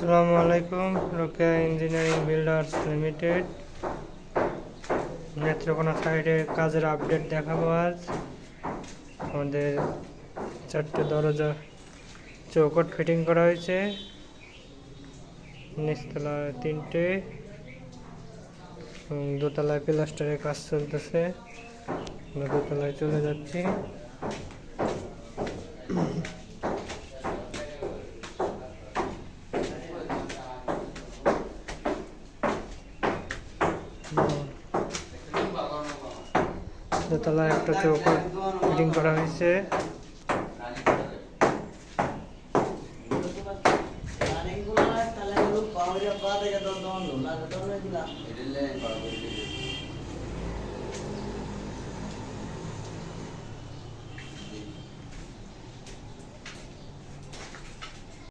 আসসালামু আলাইকুম Rokeya engineering builders limited. Netrokona সাইডে কাজের আপডেট দেখাবো আজ। আমাদের চারটে দরজা চৌকট ফিটিং করা হয়েছে। নিচতলায় তিনটে দোতলায় প্লাস্টারের কাজ চলতেছে। আমরা দোতলায় চলে যাচ্ছি। দোতলায় একটা চৌকট ফিটিং করা হয়েছে।